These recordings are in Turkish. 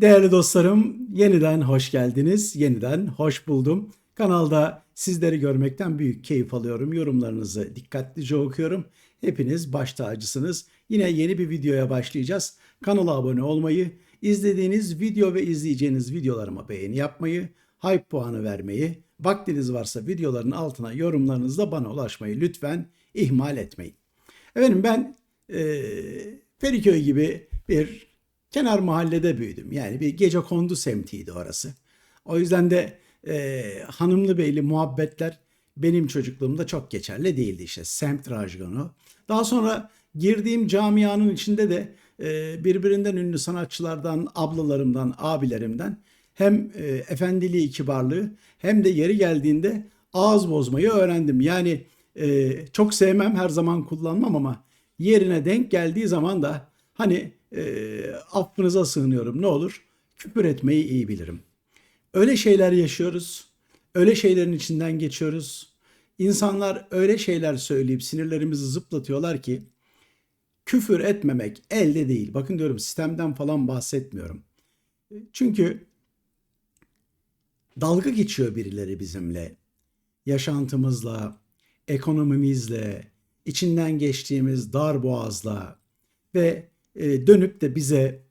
Değerli dostlarım, yeniden hoş geldiniz. Yeniden hoş buldum. Kanalda sizleri görmekten büyük keyif alıyorum. Yorumlarınızı dikkatlice okuyorum. Hepiniz baş tacısınız. Yine yeni bir videoya başlayacağız. Kanala abone olmayı, izlediğiniz video ve izleyeceğiniz videolarıma beğeni yapmayı, hype puanı vermeyi, vaktiniz varsa videoların altına yorumlarınızla bana ulaşmayı lütfen ihmal etmeyin. Efendim ben eee Feriköy gibi bir kenar mahallede büyüdüm. Yani bir gece kondu semtiydi orası. O yüzden de e, hanımlı beyli muhabbetler benim çocukluğumda çok geçerli değildi işte semt rajgonu. Daha sonra girdiğim camianın içinde de e, birbirinden ünlü sanatçılardan, ablalarımdan, abilerimden hem e, efendiliği, kibarlığı hem de yeri geldiğinde ağız bozmayı öğrendim. Yani e, çok sevmem, her zaman kullanmam ama yerine denk geldiği zaman da hani e, affınıza sığınıyorum ne olur küfür etmeyi iyi bilirim. Öyle şeyler yaşıyoruz, öyle şeylerin içinden geçiyoruz. İnsanlar öyle şeyler söyleyip sinirlerimizi zıplatıyorlar ki küfür etmemek elde değil. Bakın diyorum sistemden falan bahsetmiyorum. Çünkü dalga geçiyor birileri bizimle. Yaşantımızla, ekonomimizle, içinden geçtiğimiz dar boğazla ve dönüp de bize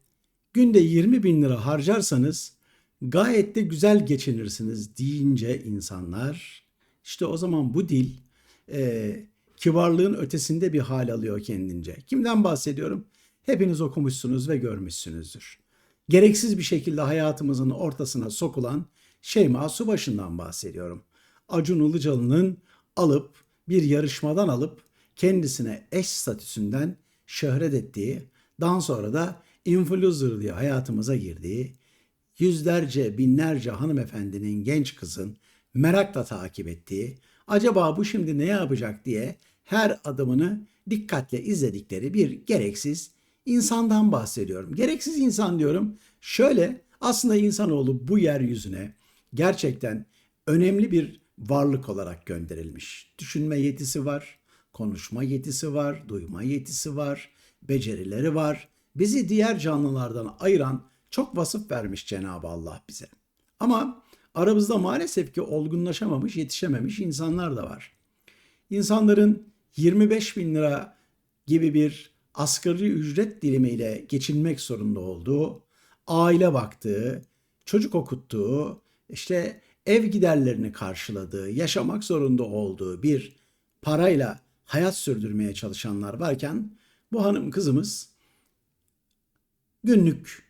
günde 20 bin lira harcarsanız gayet de güzel geçinirsiniz deyince insanlar işte o zaman bu dil e, kibarlığın ötesinde bir hal alıyor kendince. Kimden bahsediyorum? Hepiniz okumuşsunuz ve görmüşsünüzdür. Gereksiz bir şekilde hayatımızın ortasına sokulan Şeyma Subaşı'ndan bahsediyorum. Acun Ilıcalı'nın alıp bir yarışmadan alıp kendisine eş statüsünden şöhret ettiği, daha sonra da influencer diye hayatımıza girdiği, yüzlerce, binlerce hanımefendinin, genç kızın merakla takip ettiği, acaba bu şimdi ne yapacak diye her adımını dikkatle izledikleri bir gereksiz insandan bahsediyorum. Gereksiz insan diyorum. Şöyle aslında insanoğlu bu yeryüzüne gerçekten önemli bir varlık olarak gönderilmiş. Düşünme yetisi var, konuşma yetisi var, duyma yetisi var, becerileri var. Bizi diğer canlılardan ayıran çok vasıf vermiş Cenab-ı Allah bize. Ama aramızda maalesef ki olgunlaşamamış, yetişememiş insanlar da var. İnsanların 25 bin lira gibi bir asgari ücret dilimiyle geçinmek zorunda olduğu, aile baktığı, çocuk okuttuğu, işte ev giderlerini karşıladığı, yaşamak zorunda olduğu bir parayla hayat sürdürmeye çalışanlar varken bu hanım kızımız günlük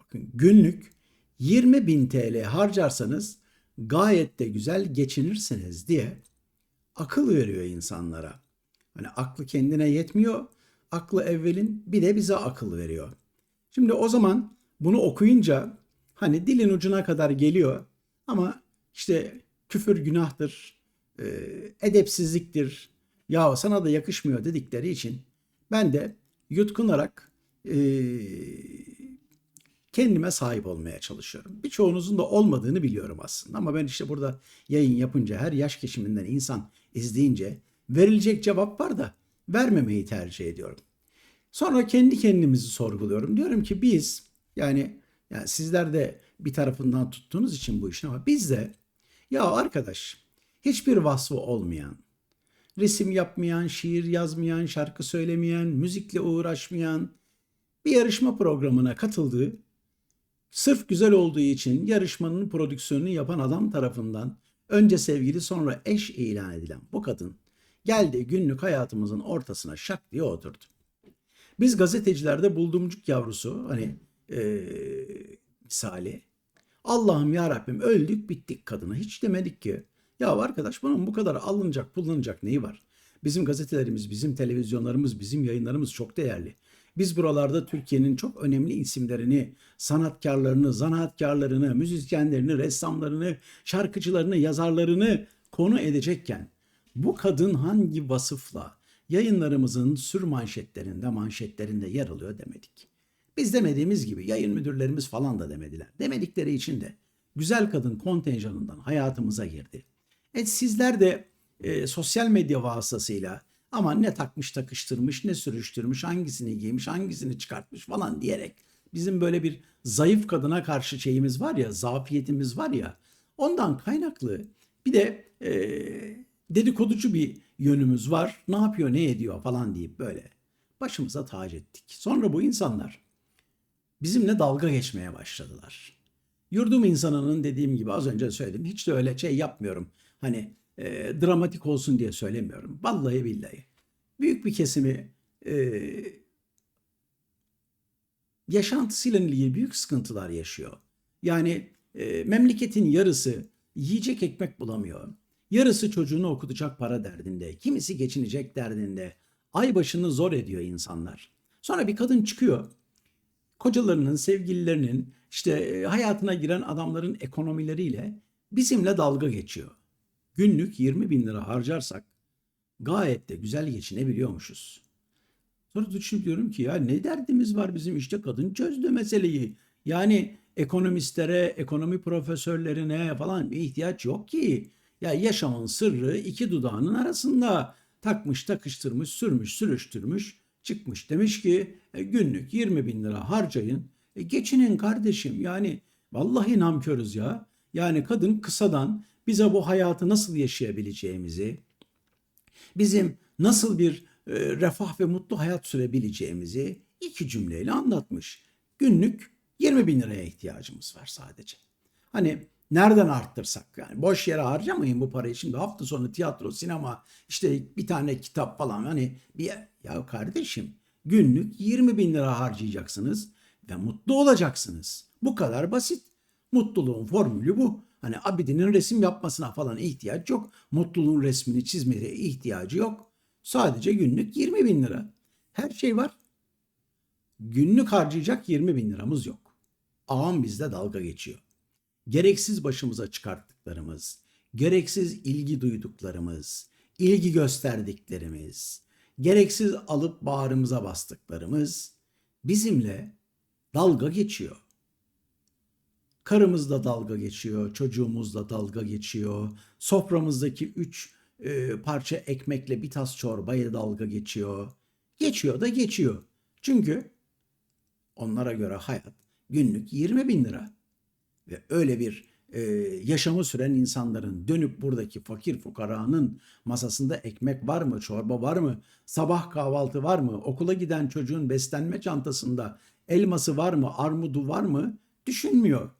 bakın günlük 20 bin TL harcarsanız gayet de güzel geçinirsiniz diye akıl veriyor insanlara. Hani aklı kendine yetmiyor. Aklı evvelin bir de bize akıl veriyor. Şimdi o zaman bunu okuyunca hani dilin ucuna kadar geliyor ama işte küfür günahtır, edepsizliktir, ya sana da yakışmıyor dedikleri için ben de yutkunarak e, kendime sahip olmaya çalışıyorum. Birçoğunuzun da olmadığını biliyorum aslında ama ben işte burada yayın yapınca her yaş geçiminden insan izleyince verilecek cevap var da vermemeyi tercih ediyorum. Sonra kendi kendimizi sorguluyorum. Diyorum ki biz yani, yani sizler de bir tarafından tuttuğunuz için bu işin ama biz de ya arkadaş hiçbir vasfı olmayan, resim yapmayan, şiir yazmayan, şarkı söylemeyen, müzikle uğraşmayan bir yarışma programına katıldığı, sırf güzel olduğu için yarışmanın prodüksiyonunu yapan adam tarafından önce sevgili sonra eş ilan edilen bu kadın geldi günlük hayatımızın ortasına şak diye oturdu. Biz gazetecilerde buldumcuk yavrusu hani ee, misali Allah'ım ya Rabbim öldük bittik kadına hiç demedik ki ya arkadaş bunun bu kadar alınacak kullanacak neyi var? Bizim gazetelerimiz, bizim televizyonlarımız, bizim yayınlarımız çok değerli. Biz buralarda Türkiye'nin çok önemli isimlerini, sanatkarlarını, zanaatkarlarını, müzisyenlerini, ressamlarını, şarkıcılarını, yazarlarını konu edecekken bu kadın hangi vasıfla yayınlarımızın sür manşetlerinde, manşetlerinde yer alıyor demedik. Biz demediğimiz gibi yayın müdürlerimiz falan da demediler. Demedikleri için de güzel kadın kontenjanından hayatımıza girdi. E sizler de e, sosyal medya vasıtasıyla ama ne takmış takıştırmış ne sürüştürmüş hangisini giymiş hangisini çıkartmış falan diyerek Bizim böyle bir zayıf kadına karşı şeyimiz var ya, zafiyetimiz var ya. Ondan kaynaklı bir de e, dedikoducu bir yönümüz var. Ne yapıyor, ne ediyor falan deyip böyle başımıza tac ettik. Sonra bu insanlar bizimle dalga geçmeye başladılar. Yurdum insanının dediğim gibi az önce söyledim. Hiç de öyle şey yapmıyorum. Hani e, dramatik olsun diye söylemiyorum. Vallahi billahi. Büyük bir kesimi e, yaşantısıyla ilgili büyük sıkıntılar yaşıyor. Yani e, memleketin yarısı yiyecek ekmek bulamıyor. Yarısı çocuğunu okutacak para derdinde. Kimisi geçinecek derdinde. Ay başını zor ediyor insanlar. Sonra bir kadın çıkıyor. Kocalarının, sevgililerinin, işte e, hayatına giren adamların ekonomileriyle bizimle dalga geçiyor. Günlük 20 bin lira harcarsak gayet de güzel geçinebiliyormuşuz. Sonra düşünüp diyorum ki ya ne derdimiz var bizim işte kadın çözdü meseleyi. Yani ekonomistlere, ekonomi profesörlerine falan bir ihtiyaç yok ki. Ya yaşamın sırrı iki dudağının arasında takmış, takıştırmış, sürmüş, sürüştürmüş, çıkmış. Demiş ki e, günlük 20 bin lira harcayın. E, geçinin kardeşim yani vallahi namkörüz ya. Yani kadın kısadan bize bu hayatı nasıl yaşayabileceğimizi, bizim nasıl bir e, refah ve mutlu hayat sürebileceğimizi iki cümleyle anlatmış. Günlük 20 bin liraya ihtiyacımız var sadece. Hani nereden arttırsak yani boş yere harcamayın bu parayı şimdi hafta sonu tiyatro, sinema işte bir tane kitap falan hani bir ya kardeşim günlük 20 bin lira harcayacaksınız ve mutlu olacaksınız. Bu kadar basit. Mutluluğun formülü bu. Hani Abidin'in resim yapmasına falan ihtiyaç yok. Mutluluğun resmini çizmeye ihtiyacı yok. Sadece günlük 20 bin lira. Her şey var. Günlük harcayacak 20 bin liramız yok. Ağam bizde dalga geçiyor. Gereksiz başımıza çıkarttıklarımız, gereksiz ilgi duyduklarımız, ilgi gösterdiklerimiz, gereksiz alıp bağrımıza bastıklarımız bizimle dalga geçiyor. Karımızla dalga geçiyor, çocuğumuzla dalga geçiyor, soframızdaki üç e, parça ekmekle bir tas çorbaya dalga geçiyor. Geçiyor da geçiyor. Çünkü onlara göre hayat günlük 20 bin lira. Ve öyle bir e, yaşamı süren insanların dönüp buradaki fakir fukaranın masasında ekmek var mı, çorba var mı, sabah kahvaltı var mı, okula giden çocuğun beslenme çantasında elması var mı, armudu var mı düşünmüyor.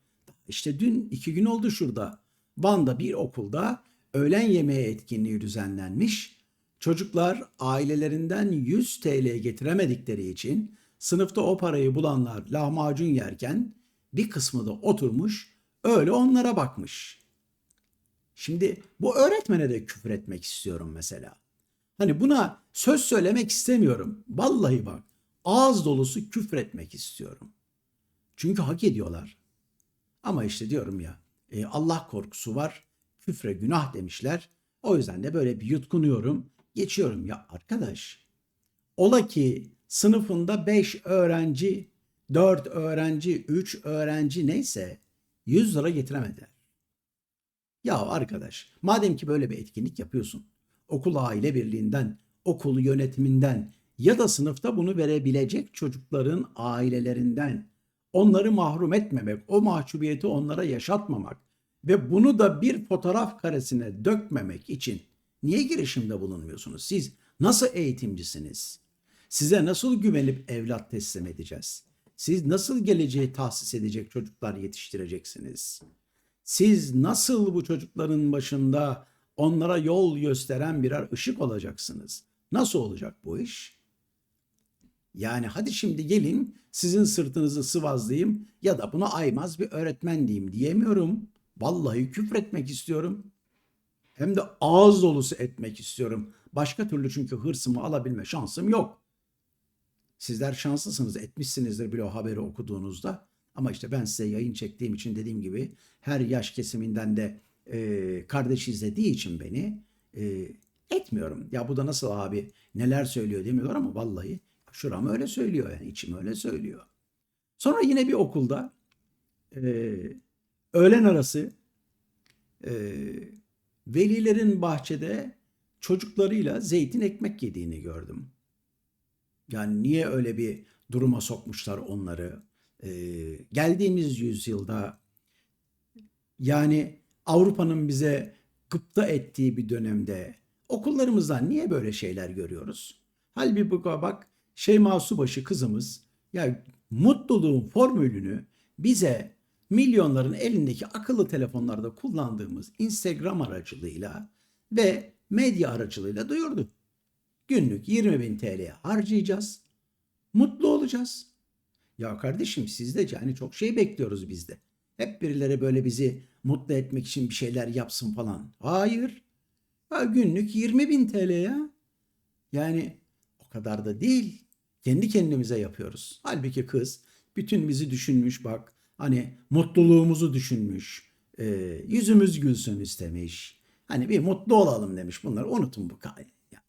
İşte dün iki gün oldu şurada. Van'da bir okulda öğlen yemeği etkinliği düzenlenmiş. Çocuklar ailelerinden 100 TL getiremedikleri için sınıfta o parayı bulanlar lahmacun yerken bir kısmı da oturmuş öyle onlara bakmış. Şimdi bu öğretmene de küfür etmek istiyorum mesela. Hani buna söz söylemek istemiyorum. Vallahi bak ağız dolusu küfür etmek istiyorum. Çünkü hak ediyorlar. Ama işte diyorum ya e, Allah korkusu var küfre günah demişler. O yüzden de böyle bir yutkunuyorum, geçiyorum. Ya arkadaş, ola ki sınıfında 5 öğrenci, 4 öğrenci, 3 öğrenci neyse 100 lira getiremediler. Ya arkadaş, madem ki böyle bir etkinlik yapıyorsun, okul aile birliğinden, okul yönetiminden ya da sınıfta bunu verebilecek çocukların ailelerinden onları mahrum etmemek, o mahcubiyeti onlara yaşatmamak, ve bunu da bir fotoğraf karesine dökmemek için niye girişimde bulunmuyorsunuz? Siz nasıl eğitimcisiniz? Size nasıl güvenip evlat teslim edeceğiz? Siz nasıl geleceği tahsis edecek çocuklar yetiştireceksiniz? Siz nasıl bu çocukların başında onlara yol gösteren birer ışık olacaksınız? Nasıl olacak bu iş? Yani hadi şimdi gelin sizin sırtınızı sıvazlayayım ya da buna aymaz bir öğretmen diyeyim diyemiyorum. Vallahi küfretmek istiyorum. Hem de ağız dolusu etmek istiyorum. Başka türlü çünkü hırsımı alabilme şansım yok. Sizler şanslısınız etmişsinizdir bile o haberi okuduğunuzda. Ama işte ben size yayın çektiğim için dediğim gibi her yaş kesiminden de e, kardeş izlediği için beni e, etmiyorum. Ya bu da nasıl abi neler söylüyor demiyorlar ama vallahi şuram öyle söylüyor yani içim öyle söylüyor. Sonra yine bir okulda e, öğlen arası e, velilerin bahçede çocuklarıyla zeytin ekmek yediğini gördüm. Yani niye öyle bir duruma sokmuşlar onları? e, geldiğimiz yüzyılda yani Avrupa'nın bize gıpta ettiği bir dönemde okullarımızdan niye böyle şeyler görüyoruz? Halbuki bak Şeyma Subaşı kızımız ya mutluluğun formülünü bize milyonların elindeki akıllı telefonlarda kullandığımız Instagram aracılığıyla ve medya aracılığıyla duyurdu. Günlük 20 bin TL harcayacağız. Mutlu olacağız. Ya kardeşim siz de yani çok şey bekliyoruz biz de. Hep birileri böyle bizi mutlu etmek için bir şeyler yapsın falan. Hayır. Ya günlük 20 bin TL ya. Yani o kadar da değil. Kendi kendimize yapıyoruz. Halbuki kız bütün bizi düşünmüş bak. Hani mutluluğumuzu düşünmüş. e, yüzümüz gülsün istemiş. Hani bir mutlu olalım demiş. Bunları unutun bu. Ya.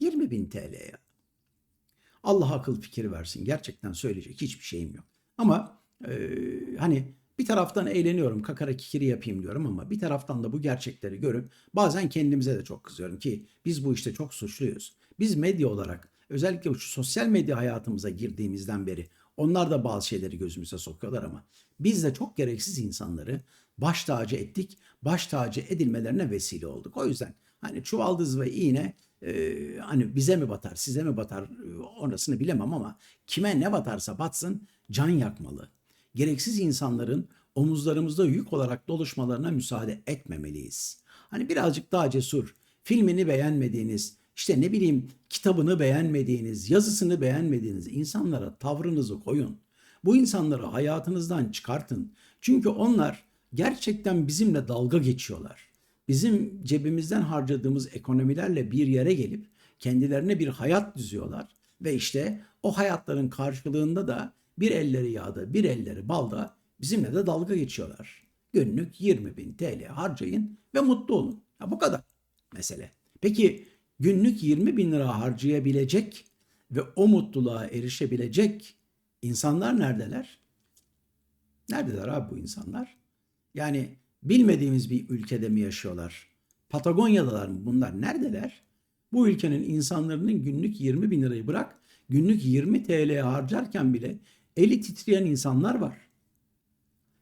20 bin TL ya. Allah akıl fikir versin. Gerçekten söyleyecek hiçbir şeyim yok. Ama e, hani bir taraftan eğleniyorum, kakara kikiri yapayım diyorum ama bir taraftan da bu gerçekleri görüp bazen kendimize de çok kızıyorum ki biz bu işte çok suçluyuz. Biz medya olarak özellikle şu sosyal medya hayatımıza girdiğimizden beri onlar da bazı şeyleri gözümüze sokuyorlar ama biz de çok gereksiz insanları baş tacı ettik, baş tacı edilmelerine vesile olduk. O yüzden hani çuvaldız ve iğne e, hani bize mi batar, size mi batar e, orasını bilemem ama kime ne batarsa batsın can yakmalı. Gereksiz insanların omuzlarımızda yük olarak doluşmalarına müsaade etmemeliyiz. Hani birazcık daha cesur, filmini beğenmediğiniz, işte ne bileyim kitabını beğenmediğiniz, yazısını beğenmediğiniz insanlara tavrınızı koyun. Bu insanları hayatınızdan çıkartın. Çünkü onlar gerçekten bizimle dalga geçiyorlar. Bizim cebimizden harcadığımız ekonomilerle bir yere gelip kendilerine bir hayat düzüyorlar. Ve işte o hayatların karşılığında da bir elleri yağda bir elleri balda bizimle de dalga geçiyorlar. Günlük 20 bin TL harcayın ve mutlu olun. Ha, bu kadar mesele. Peki günlük 20 bin lira harcayabilecek ve o mutluluğa erişebilecek insanlar neredeler? Neredeler abi bu insanlar? Yani bilmediğimiz bir ülkede mi yaşıyorlar? Patagonya'dalar mı bunlar? Neredeler? Bu ülkenin insanların günlük 20 bin lirayı bırak, günlük 20 TL harcarken bile eli titreyen insanlar var.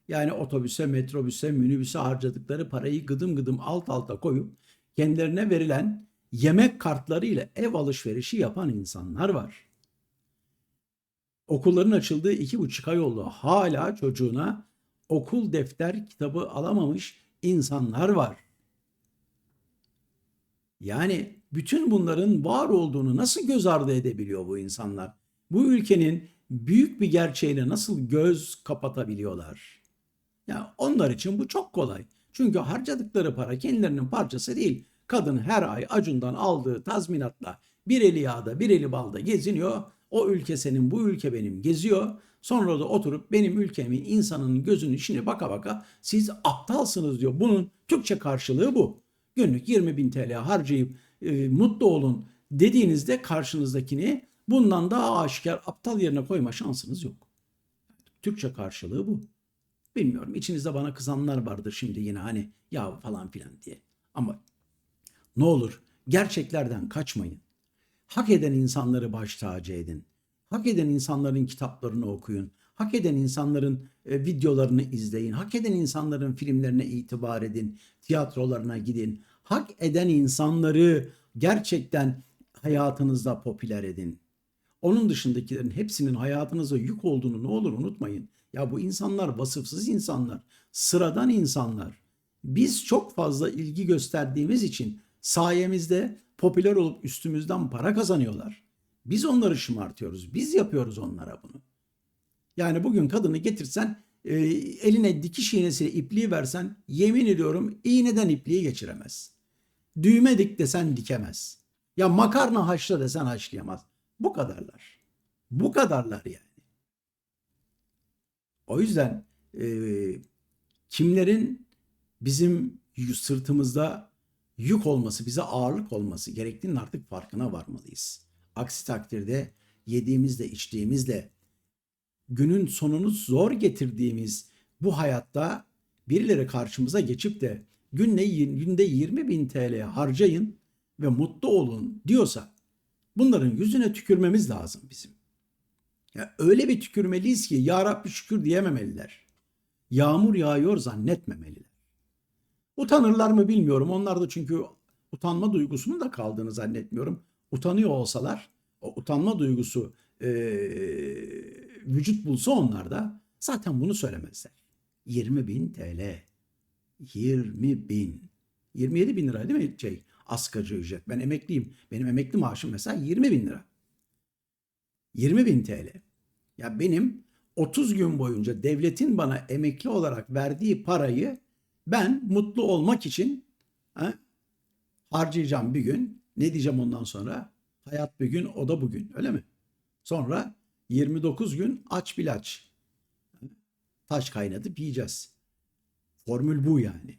Yani otobüse, metrobüse, minibüse harcadıkları parayı gıdım gıdım alt alta koyup kendilerine verilen yemek kartları ile ev alışverişi yapan insanlar var. Okulların açıldığı iki buçuk ay oldu. Hala çocuğuna okul defter kitabı alamamış insanlar var. Yani bütün bunların var olduğunu nasıl göz ardı edebiliyor bu insanlar? Bu ülkenin büyük bir gerçeğine nasıl göz kapatabiliyorlar? Yani onlar için bu çok kolay. Çünkü harcadıkları para kendilerinin parçası değil. Kadın her ay acundan aldığı tazminatla bir eli yağda bir eli balda geziniyor. O ülke senin bu ülke benim geziyor. Sonra da oturup benim ülkemin insanın gözünün içine baka baka siz aptalsınız diyor. Bunun Türkçe karşılığı bu. Günlük 20 bin TL harcayıp e, mutlu olun dediğinizde karşınızdakini bundan daha aşikar aptal yerine koyma şansınız yok. Türkçe karşılığı bu. Bilmiyorum içinizde bana kızanlar vardır şimdi yine hani ya falan filan diye. Ama ne olur gerçeklerden kaçmayın. Hak eden insanları baş tacı edin. Hak eden insanların kitaplarını okuyun. Hak eden insanların e, videolarını izleyin. Hak eden insanların filmlerine itibar edin. Tiyatrolarına gidin. Hak eden insanları gerçekten hayatınızda popüler edin. Onun dışındakilerin hepsinin hayatınıza yük olduğunu ne olur unutmayın. Ya bu insanlar vasıfsız insanlar, sıradan insanlar. Biz çok fazla ilgi gösterdiğimiz için sayemizde popüler olup üstümüzden para kazanıyorlar. Biz onları şımartıyoruz. Biz yapıyoruz onlara bunu. Yani bugün kadını getirsen e, eline dikiş iğnesiyle ipliği versen yemin ediyorum iğneden ipliği geçiremez. Düğme dik desen dikemez. Ya makarna haşla desen haşlayamaz. Bu kadarlar. Bu kadarlar yani. O yüzden e, kimlerin bizim sırtımızda yük olması, bize ağırlık olması gerektiğinin artık farkına varmalıyız. Aksi takdirde yediğimizle, içtiğimizle günün sonunu zor getirdiğimiz bu hayatta birileri karşımıza geçip de günde, günde 20 bin TL harcayın ve mutlu olun diyorsa bunların yüzüne tükürmemiz lazım bizim. Ya öyle bir tükürmeliyiz ki ya Rabbi şükür diyememeliler. Yağmur yağıyor zannetmemeliler. Utanırlar mı bilmiyorum. Onlar da çünkü utanma duygusunun da kaldığını zannetmiyorum. Utanıyor olsalar o utanma duygusu eee, vücut bulsa onlarda zaten bunu söylemezler. 20 bin TL. 20 bin. 27 bin lira değil mi şey asgari ücret? Ben emekliyim. Benim emekli maaşım mesela 20 bin lira. 20 bin TL. Ya benim 30 gün boyunca devletin bana emekli olarak verdiği parayı ben mutlu olmak için ha, harcayacağım bir gün. Ne diyeceğim ondan sonra? Hayat bir gün, o da bugün. Öyle mi? Sonra 29 gün aç bil aç. Taş kaynatıp yiyeceğiz. Formül bu yani.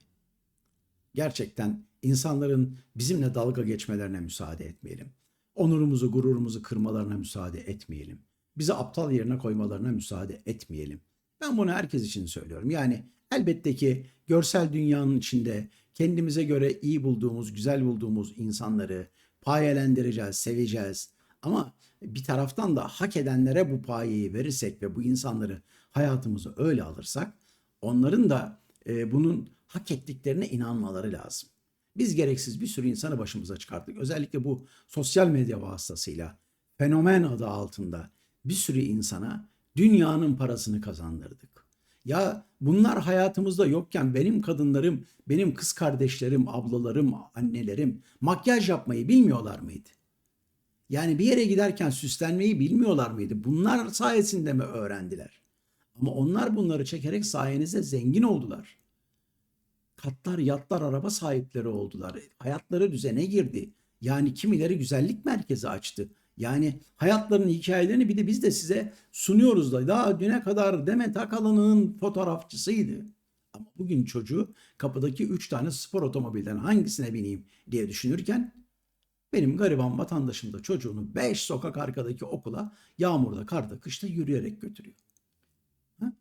Gerçekten insanların bizimle dalga geçmelerine müsaade etmeyelim. Onurumuzu, gururumuzu kırmalarına müsaade etmeyelim. Bizi aptal yerine koymalarına müsaade etmeyelim. Ben bunu herkes için söylüyorum. Yani elbette ki görsel dünyanın içinde kendimize göre iyi bulduğumuz, güzel bulduğumuz insanları payelendireceğiz, seveceğiz. Ama bir taraftan da hak edenlere bu payeyi verirsek ve bu insanları hayatımıza öyle alırsak onların da e, bunun hak ettiklerine inanmaları lazım. Biz gereksiz bir sürü insanı başımıza çıkarttık. Özellikle bu sosyal medya vasıtasıyla fenomen adı altında bir sürü insana dünyanın parasını kazandırdık. Ya bunlar hayatımızda yokken benim kadınlarım, benim kız kardeşlerim, ablalarım, annelerim makyaj yapmayı bilmiyorlar mıydı? Yani bir yere giderken süslenmeyi bilmiyorlar mıydı? Bunlar sayesinde mi öğrendiler? Ama onlar bunları çekerek sayenizde zengin oldular. Katlar, yatlar, araba sahipleri oldular. Hayatları düzene girdi. Yani kimileri güzellik merkezi açtı. Yani hayatlarının hikayelerini bir de biz de size sunuyoruz da daha düne kadar Demet Akalın'ın fotoğrafçısıydı. Ama bugün çocuğu kapıdaki üç tane spor otomobilden hangisine bineyim diye düşünürken benim gariban vatandaşım da çocuğunu beş sokak arkadaki okula yağmurda, karda, kışta yürüyerek götürüyor. Ha?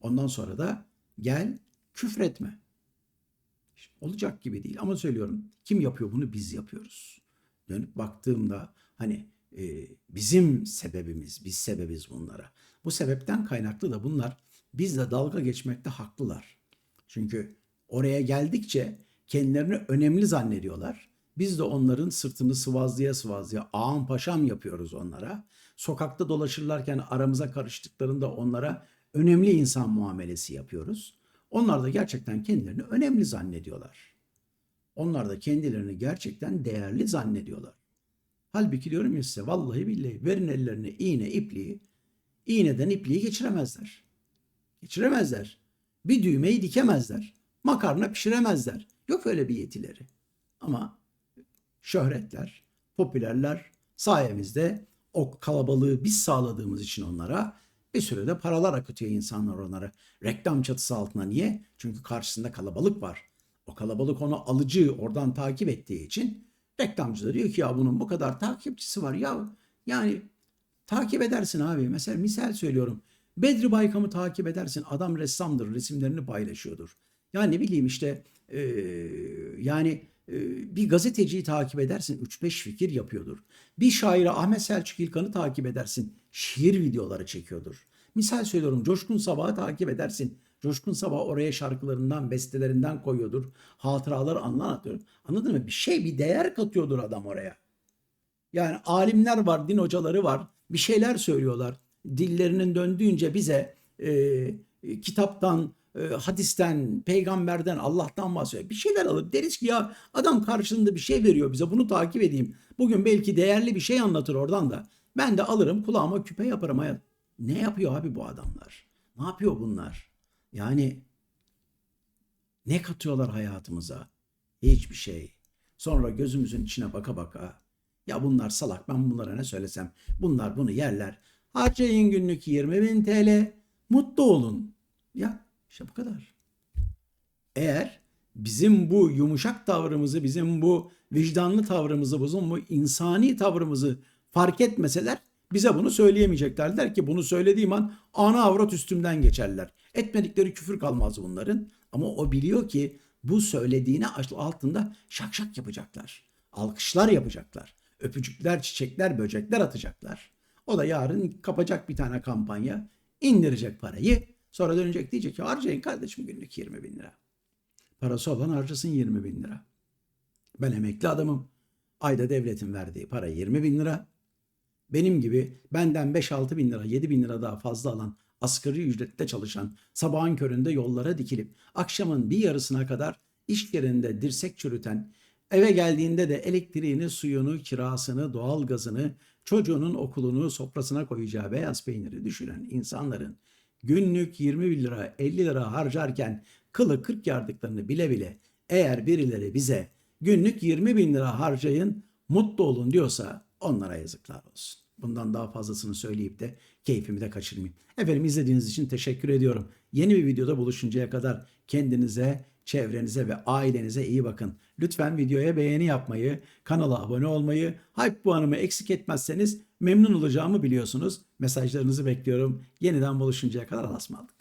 Ondan sonra da gel küfretme. Olacak gibi değil ama söylüyorum. Kim yapıyor bunu? Biz yapıyoruz. Dönüp baktığımda hani e, bizim sebebimiz, biz sebebiz bunlara. Bu sebepten kaynaklı da bunlar bizle dalga geçmekte haklılar. Çünkü oraya geldikçe kendilerini önemli zannediyorlar. Biz de onların sırtını sıvazlıya sıvazlıya ağam paşam yapıyoruz onlara. Sokakta dolaşırlarken aramıza karıştıklarında onlara önemli insan muamelesi yapıyoruz. Onlar da gerçekten kendilerini önemli zannediyorlar. Onlar da kendilerini gerçekten değerli zannediyorlar. Halbuki diyorum ya size vallahi billahi verin ellerine iğne ipliği, iğneden ipliği geçiremezler. Geçiremezler. Bir düğmeyi dikemezler. Makarna pişiremezler. Yok öyle bir yetileri. Ama şöhretler, popülerler sayemizde o kalabalığı biz sağladığımız için onlara bir sürede paralar akıtıyor insanlar onlara. Reklam çatısı altına niye? Çünkü karşısında kalabalık var. O kalabalık onu alıcı oradan takip ettiği için reklamcı da diyor ki ya bunun bu kadar takipçisi var ya yani takip edersin abi. Mesela misal söylüyorum. Bedri Baykam'ı takip edersin. Adam ressamdır. Resimlerini paylaşıyordur. Ya ne bileyim işte e, yani e, bir gazeteciyi takip edersin. 3-5 fikir yapıyordur. Bir şairi Ahmet Selçuk İlkan'ı takip edersin. Şiir videoları çekiyordur. Misal söylüyorum Coşkun Sabah'ı takip edersin. Coşkun Sabah oraya şarkılarından, bestelerinden koyuyordur. Hatıralar anlatıyor. Anladın mı? Bir şey, bir değer katıyordur adam oraya. Yani alimler var, din hocaları var. Bir şeyler söylüyorlar. Dillerinin döndüğünce bize e, kitaptan, e, hadisten, peygamberden, Allah'tan bahsediyor. Bir şeyler alıp deriz ki ya adam karşılığında bir şey veriyor bize bunu takip edeyim. Bugün belki değerli bir şey anlatır oradan da. Ben de alırım kulağıma küpe yaparım. Ne yapıyor abi bu adamlar? Ne yapıyor bunlar? Yani ne katıyorlar hayatımıza? Hiçbir şey. Sonra gözümüzün içine baka baka ya bunlar salak ben bunlara ne söylesem bunlar bunu yerler. Harcayın günlük 20 bin TL mutlu olun. Ya işte bu kadar. Eğer bizim bu yumuşak tavrımızı, bizim bu vicdanlı tavrımızı, bizim bu insani tavrımızı fark etmeseler bize bunu söyleyemeyecekler. ki bunu söylediğim an ana avrat üstümden geçerler. Etmedikleri küfür kalmaz bunların. Ama o biliyor ki bu söylediğine altında şak şak yapacaklar. Alkışlar yapacaklar. Öpücükler, çiçekler, böcekler atacaklar. O da yarın kapacak bir tane kampanya, indirecek parayı. Sonra dönecek diyecek ki harcayın kardeşim günlük 20 bin lira. Parası olan harcasın 20 bin lira. Ben emekli adamım. Ayda devletin verdiği para 20 bin lira. Benim gibi benden 5-6 bin lira, 7 bin lira daha fazla alan asgari ücrette çalışan, sabahın köründe yollara dikilip akşamın bir yarısına kadar iş yerinde dirsek çürüten, eve geldiğinde de elektriğini, suyunu, kirasını, doğalgazını, çocuğunun okulunu sofrasına koyacağı beyaz peyniri düşünen insanların günlük 20 bin lira, 50 lira harcarken kılı 40 yardıklarını bile bile eğer birileri bize günlük 20 bin lira harcayın, mutlu olun diyorsa onlara yazıklar olsun. Bundan daha fazlasını söyleyip de keyfimi de kaçırmayayım. Efendim izlediğiniz için teşekkür ediyorum. Yeni bir videoda buluşuncaya kadar kendinize, çevrenize ve ailenize iyi bakın. Lütfen videoya beğeni yapmayı, kanala abone olmayı, hype puanımı eksik etmezseniz memnun olacağımı biliyorsunuz. Mesajlarınızı bekliyorum. Yeniden buluşuncaya kadar alasmalık.